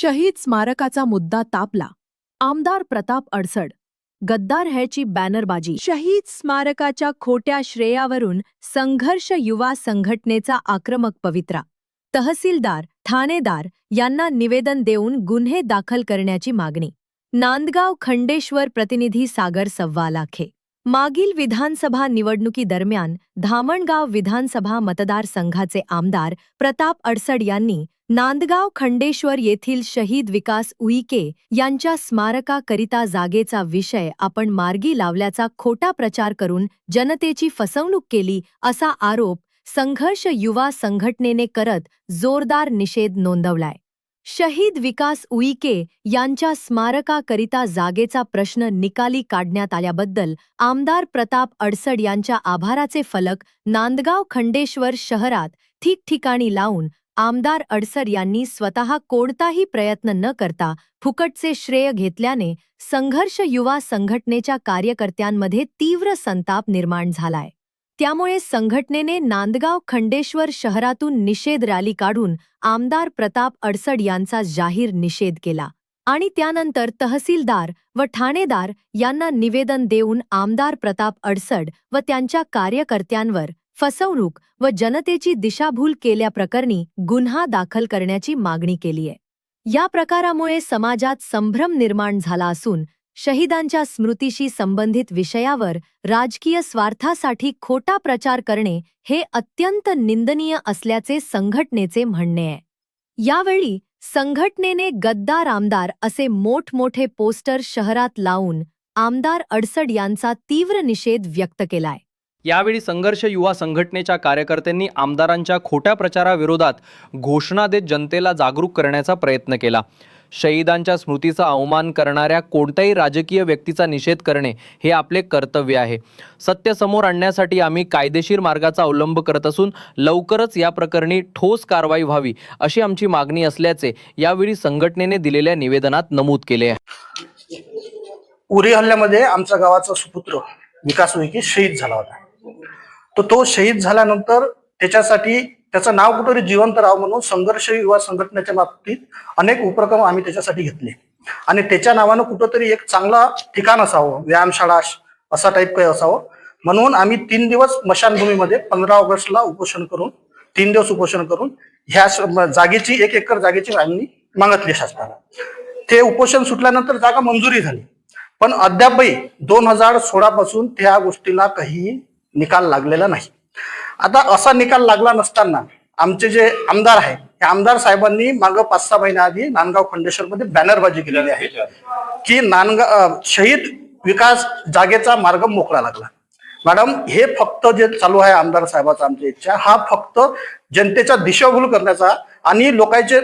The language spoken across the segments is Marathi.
शहीद स्मारकाचा मुद्दा तापला. आमदार प्रताप अडसड गद्दार ह्याची बॅनरबाजी. शहीद स्मारकाच्या खोट्या श्रेयावरून संघर्ष युवा संघटनेचा आक्रमक पवित्रा. तहसीलदार ठाणेदार यांना निवेदन देऊन गुन्हे दाखल करण्याची मागणी. नांदगाव खंडेश्वर प्रतिनिधी सागर सव्वा लाखे मागील विधानसभा निवडणुकीदरम्यान धामणगाव विधानसभा मतदारसंघाचे आमदार प्रताप अडसड यांनी नांदगाव खंडेश्वर येथील शहीद विकास उईके यांच्या स्मारकाकरिता जागेचा विषय आपण मार्गी लावल्याचा खोटा प्रचार करून जनतेची फसवणूक केली असा आरोप संघर्ष युवा संघटनेने करत जोरदार निषेध नोंदवलाय. शहीद विकास उईके यांच्या स्मारकाकरिता जागेचा प्रश्न निकाली काढण्यात आल्याबद्दल आमदार प्रताप अडसड यांच्या आभाराचे फलक नांदगाव खंडेश्वर शहरात ठिकठिकाणी लावून आमदार अडसर यांनी स्वतः कोणताही प्रयत्न न करता फुकटचे श्रेय घेतल्याने संघर्ष युवा संघटनेच्या कार्यकर्त्यांमध्ये तीव्र संताप निर्माण झालाय. त्यामुळे संघटनेने नांदगाव खंडेश्वर शहरातून निषेध रॅली काढून आमदार प्रताप अडसड यांचा जाहीर निषेध केला आणि त्यानंतर तहसीलदार व ठाणेदार यांना निवेदन देऊन आमदार प्रताप अडसड व त्यांच्या कार्यकर्त्यांवर फसवणूक व जनतेची दिशाभूल केल्याप्रकरणी गुन्हा दाखल करण्याची मागणी केलीय या प्रकारामुळे समाजात संभ्रम निर्माण झाला असून शहीदांच्या स्मृतीशी संबंधित विषयावर राजकीय स्वार्थासाठी खोटा प्रचार करणे हे अत्यंत निंदनीय असल्याचे संघटनेचे म्हणणे आहे. यावेळी संघटनेने गद्दार आमदार असे मोठमोठे पोस्टर शहरात लावून आमदार अडसड यांचा तीव्र निषेध व्यक्त केलाय. यावेळी संघर्ष युवा संघटनेच्या कार्यकर्त्यांनी आमदारांच्या खोट्या प्रचाराविरोधात घोषणा देत जनतेला जागरूक करण्याचा प्रयत्न केला. शहीदांच्या स्मृतीचा अवमान करणाऱ्या कोणत्याही राजकीय व्यक्तीचा निषेध करणे हे आपले कर्तव्य आहे. सत्य समोर आणण्यासाठी आम्ही कायदेशीर मार्गाचा अवलंब करत असून लवकरच या प्रकरणी ठोस कारवाई व्हावी अशी आमची मागणी असल्याचे यावेळी संघटनेने दिलेल्या निवेदनात नमूद केले आहे. उरी हल्ल्यामध्ये आमच्या गावाचा सुपुत्र विकास उईके शहीद झाला होता. तर तो शहीद झाल्यानंतर त्याच्यासाठी त्याचं नाव कुठेतरी जिवंत राहावं म्हणून संघर्ष युवा संघटनेच्या बाबतीत अनेक उपक्रम आम्ही त्याच्यासाठी घेतले. आणि त्याच्या नावानं कुठंतरी एक चांगला ठिकाण असावं व्यायामशाळा असा टाईप काही असावं. म्हणून आम्ही तीन दिवस मशानभूमीमध्ये पंधरा ऑगस्टला उपोषण करून तीन दिवस उपोषण करून ह्या जागेची एक एकर जागेची मागणी मागितली शासनाला. ते उपोषण सुटल्यानंतर जागा मंजुरी झाली. पण अद्यापही दोन हजार सोळा पासून त्या गोष्टीला काही निकाल लागलेला नाही. आता असा निकाल लागला नसताना आमचे जे आमदार आहे त्या आमदार साहेबांनी मागं पाच सहा महिन्याआधी नांदगाव खंडेश्वरमध्ये बॅनरबाजी केलेली आहे की नांदगाव शहीद विकास जागेचा मार्ग मोकळा लागला. मॅडम हे फक्त जे चालू आहे आमदार साहेबाचा आमची इच्छा हा फक्त जनतेचा दिशाभूल करण्याचा आणि लोकांचे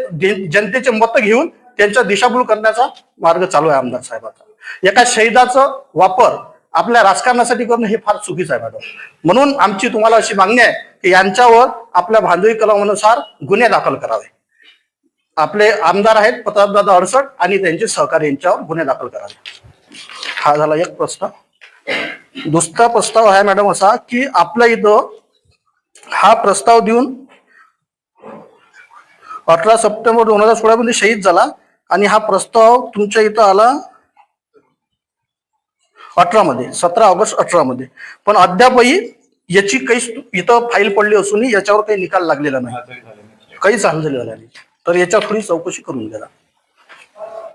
जनतेचे मत घेऊन त्यांचा दिशाभूल करण्याचा मार्ग चालू आहे आमदार साहेबाचा. एका शहीदाचं वापर आपल्या राजकारणासाठी करणं हे फार चुकीचं आहे मॅडम. म्हणून आमची तुम्हाला अशी मागणी आहे की यांच्यावर आपल्या भांडवी कलमानुसार गुन्हे दाखल करावे. आपले आमदार आहेत प्रतापदादा अडसड आणि त्यांचे सहकारी यांच्यावर गुन्हे दाखल करावे. हा झाला एक प्रस्ताव दुसरा प्रस्ताव आहे मॅडम असा की आपल्या इथं हा प्रस्ताव देऊन अठरा सप्टेंबर दोन हजार सोळा मध्ये शहीद झाला आणि हा प्रस्ताव तुमच्या इथं आला अठरा मध्ये सतरा ऑगस्ट अठरा मध्ये पण अद्यापही याची काही इथं फाईल पडली असूनही याच्यावर काही निकाल लागलेला नाही. काहीच हाल झालेला नाही. तर याच्या थोडी चौकशी करून घ्या.